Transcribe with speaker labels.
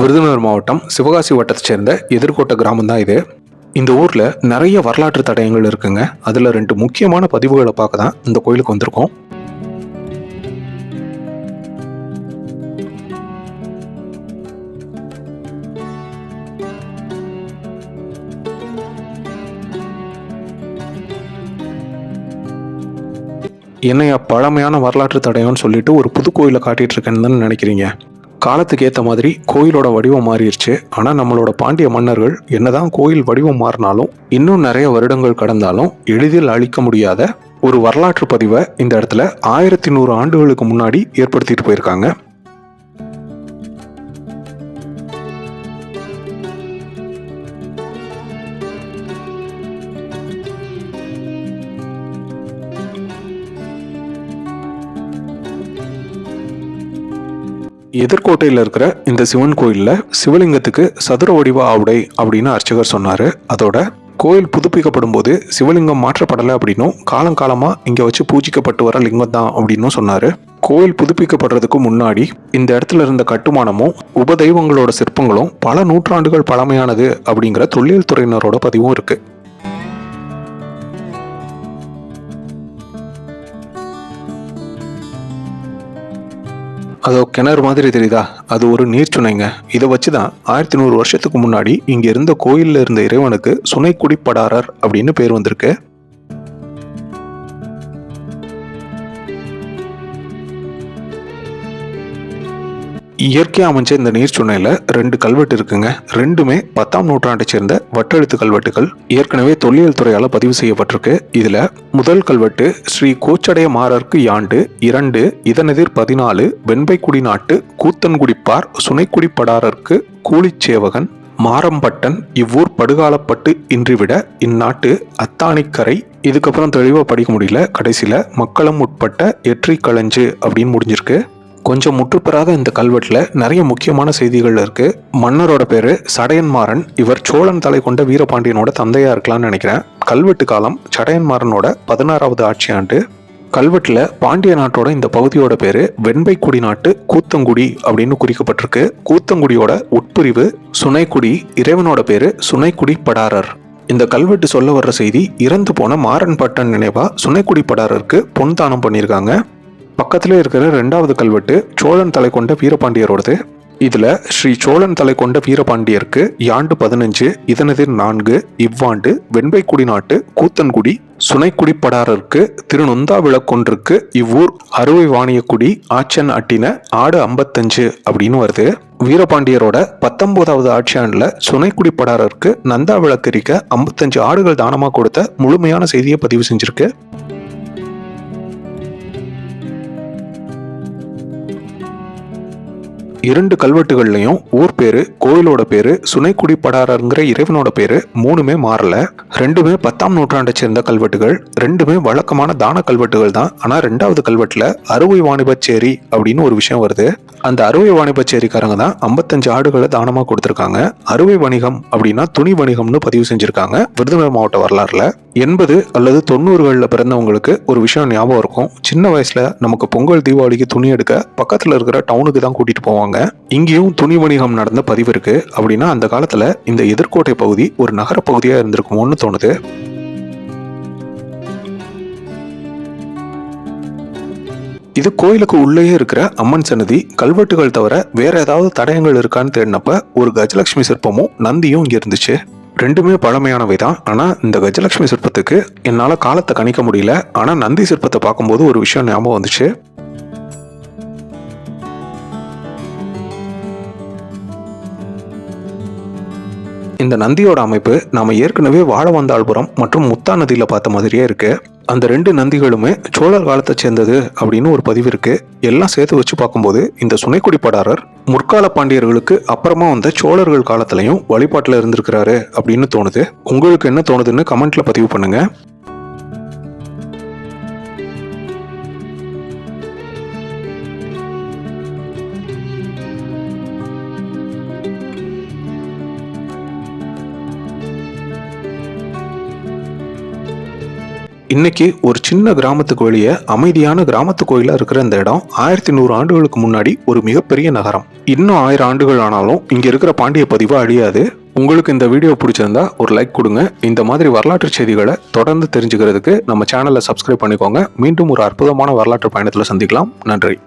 Speaker 1: விருதுநகர் மாவட்டம் சிவகாசி வட்டத்தை சேர்ந்த எதிர்கோட்டை கிராமம் தான் இது. இந்த ஊரில் நிறைய வரலாற்று தடயங்கள் இருக்குங்க. அதில் ரெண்டு முக்கியமான பதிவுகளை பார்க்க தான் இந்த கோயிலுக்கு வந்திருக்கோம். என்னையா பழமையான வரலாற்று தடயம்னு சொல்லிட்டு ஒரு புது கோயிலை காட்டிட்டு இருக்கேன்னு தானே நினைக்கிறீங்க? காலத்துக்கு ஏற்ற மாதிரி கோயிலோட வடிவம் மாறிடுச்சு ஆனால் நம்மளோட பாண்டிய மன்னர்கள் என்னதான் கோயில் வடிவம் மாறினாலும் இன்னும் நிறைய வருடங்கள் கடந்தாலும் எளிதில் அழிக்க முடியாத ஒரு வரலாற்று பதிவை இந்த இடத்துல ஆயிரத்தி நூறு ஆண்டுகளுக்கு முன்னாடி ஏற்படுத்திட்டு போயிருக்காங்க. எதிர்கோட்டையில் இருக்கிற இந்த சிவன் கோயிலில் சிவலிங்கத்துக்கு சதுர வடிவ ஆவுடை அப்படின்னு அர்ச்சகர் சொன்னார். அதோட கோயில் புதுப்பிக்கப்படும் போது சிவலிங்கம் மாற்றப்படலை அப்படின்னும் காலங்காலமாக இங்கே வச்சு பூஜிக்கப்பட்டு வர லிங்கம் தான் அப்படின்னும் சொன்னார். கோயில் புதுப்பிக்கப்படுறதுக்கு முன்னாடி இந்த இடத்துல இருந்த கட்டுமானமும் உபதெய்வங்களோட சிற்பங்களும் பல நூற்றாண்டுகள் பழமையானது அப்படிங்கிற தொல்லியல் துறையினரோட பதிவும் இருக்குது அதோ கிணறு மாதிரி தெரியுதா? அது ஒரு நீர்ச்சுனைங்க இதை வச்சு தான் ஆயிரத்தி நூறு வருஷத்துக்கு முன்னாடி இங்கே இருந்த கோயில்ல இருந்த இறைவனுக்கு சுனைக்குடிப்படாரர் அப்படின்னு பேர் வந்திருக்கு. இயற்கையாக அமைஞ்ச இந்த நீர்ச்சுனையில் ரெண்டு கல்வெட்டு இருக்குங்க. ரெண்டுமே பத்தாம் நூற்றாண்டை சேர்ந்த வட்டெழுத்து கல்வெட்டுகள். ஏற்கனவே தொல்லியல் துறையால் பதிவு செய்யப்பட்டிருக்கு. இதில் முதல் கல்வெட்டு ஸ்ரீ கோச்சடைய மாறர்க்கு யாண்டு இரண்டு இதனெதிர் பதினாலு வெண்பைக்குடி நாட்டு கூத்தன்குடிப்பார் சுனைக்குடிப்படாரர்க்கு கூலிச்சேவகன் மாரம்பட்டன் இவ்வூர் படுகாலப்பட்டு இன்றிவிட இந்நாட்டு அத்தானிக்கரை இதுக்கப்புறம் தெளிவாக படிக்க முடியல. கடைசியில் மக்களம் உட்பட்ட எற்றி களஞ்சு அப்படின்னு முடிஞ்சிருக்கு. கொஞ்சம் முற்றுப்பெறாத இந்த கல்வெட்டில் நிறைய முக்கியமான செய்திகள் இருக்கு. மன்னரோட பேரு சடையன்மாறன். இவர் சோழன் தலை கொண்ட வீரபாண்டியனோட தந்தையா இருக்கலாம்னு நினைக்கிறேன். கல்வெட்டு காலம் சடையன்மாறனோட பதினாறாவது ஆட்சி ஆண்டு. கல்வெட்டில் பாண்டிய நாட்டோட இந்த பகுதியோட பேர் வெண்பைக்குடி நாட்டு கூத்தங்குடி அப்படின்னு குறிக்கப்பட்டிருக்கு. கூத்தங்குடியோட உட்பிரிவு சுனைக்குடி இறைவனோட பேர் சுனைக்குடி படாரர். இந்த கல்வெட்டு சொல்ல வர்ற செய்தி இறந்து போன மாறன் பட்டன் நினைவா சுனைக்குடி படாரருக்கு பொன் தானம் பண்ணியிருக்காங்க. பக்கத்திலே இருக்கிற ரெண்டாவது கல்வெட்டு சோழன் தலை கொண்ட வீரபாண்டியரோடது. இதுல ஸ்ரீ சோழன் தலை கொண்ட வீரபாண்டியருக்கு யாண்டு பதினஞ்சு இதனதிர் நான்கு இவ்வாண்டு வெண்பைக்குடி நாட்டு கூத்தன்குடி சுனைக்குடிப்படாரருக்கு திருநொந்தா விளக்கொன்றுக்கு இவ்வூர் அறுவை வாணியக்குடி ஆச்சன் அட்டின ஆடு ஐம்பத்தஞ்சு அப்படின்னு வருது. வீரபாண்டியரோட பத்தொன்பதாவது ஆட்சியாண்டுல சுனைக்குடிப்படாரருக்கு நந்தா விளக்கரிக்க ஐம்பத்தஞ்சு ஆடுகள் தானமாக கொடுத்த முழுமையான செய்தியை பதிவு செஞ்சிருக்கு. இரண்டு கல்வெட்டுகள்லையும் ஊர் பேரு கோயிலோட பேரு சுனைக்குடி படாரங்கிற இறைவனோட பேரு மூணுமே மாறல. ரெண்டுமே பத்தாம் நூற்றாண்டை சேர்ந்த கல்வெட்டுகள் ரெண்டுமே வழக்கமான தான கல்வெட்டுகள் தான். ஆனா ரெண்டாவது கல்வெட்டுல அறுவை வாணிபச்சேரி அப்படின்னு ஒரு விஷயம் வருது. அந்த அறுவை வாணிபச்சேரிக்காரங்க தான் ஐம்பத்தஞ்சு ஆடுகளை தானமா கொடுத்திருக்காங்க. அறுவை வணிகம் அப்படின்னா துணி வணிகம்னு பதிவு செஞ்சிருக்காங்க. விருதுநகர் மாவட்ட வரலாறுல. எண்பது அல்லது தொண்ணூறுகளில் பிறந்தவங்களுக்கு ஒரு விஷயம் ஞாபகம் இருக்கும். சின்ன வயசில் நமக்கு பொங்கல் தீபாவளிக்கு துணி எடுக்க பக்கத்தில் இருக்கிற டவுனுக்கு தான் கூட்டிகிட்டு போவாங்க. இங்கேயும் துணி வணிகம் நடந்த பதிவு இருக்குது அப்படின்னா அந்த காலத்தில் இந்த எதிர்கோட்டை பகுதி ஒரு நகர பகுதியாக இருந்திருக்குமோன்னு தோணுது. இது கோயிலுக்கு உள்ளேயே இருக்கிற அம்மன் சன்னதி கல்வெட்டுகள் தவிர வேற ஏதாவது தடயங்கள் இருக்கான்னு தேடினப்ப ஒரு கஜலட்சுமி சிற்பமும் நந்தியும் இங்கே இருந்துச்சு. ரெண்டுமே பழமையானவை தான் ஆனால் இந்த கஜலட்சுமி சிற்பத்துக்கு என்னால் காலத்தை கணிக்க முடியல. ஆனால் நந்தி சிற்பத்தை பார்க்கும்போது ஒரு விஷயம் ஞாபகம் வந்துச்சு. இந்த நந்தியோட அமைப்பு நாம் ஏற்கனவே வாழவந்தாள்புரம் மற்றும் முத்தா நதியில் பார்த்த மாதிரியே இருக்குது அந்த ரெண்டு நந்திகளுமே சோழர் காலத்தை சேர்ந்தது அப்படின்னு ஒரு பதிவு இருக்கு. எல்லாம் சேர்த்து வச்சு பார்க்கும்போது இந்த சுனைக்குடி படாரர் முற்கால பாண்டியர்களுக்கு அப்புறமா வந்த சோழர்கள் காலத்திலையும் வழிபாட்டில் இருந்திருக்கிறாரு அப்படின்னு தோணுது. உங்களுக்கு என்ன தோணுதுன்னு கமெண்ட்ல பதிவு பண்ணுங்க. இன்னைக்கு ஒரு சின்ன கிராமத்துக்கு வெளியே அமைதியான கிராமத்து கோயிலாக இருக்கிற இந்த இடம் ஆயிரத்தி நூறு ஆண்டுகளுக்கு முன்னாடி ஒரு மிகப்பெரிய நகரம். இன்னும் ஆயிரம் ஆண்டுகள் ஆனாலும் இங்கே இருக்கிற பாண்டிய பதிவு அழியாது. உங்களுக்கு இந்த வீடியோ பிடிச்சிருந்தா ஒரு லைக் கொடுங்க. இந்த மாதிரி வரலாற்று செய்திகளை தொடர்ந்து தெரிஞ்சுக்கிறதுக்கு நம்ம சேனலை சப்ஸ்கிரைப் பண்ணிக்கோங்க. மீண்டும் ஒரு அற்புதமான வரலாற்று பயணத்தில் சந்திக்கலாம். நன்றி.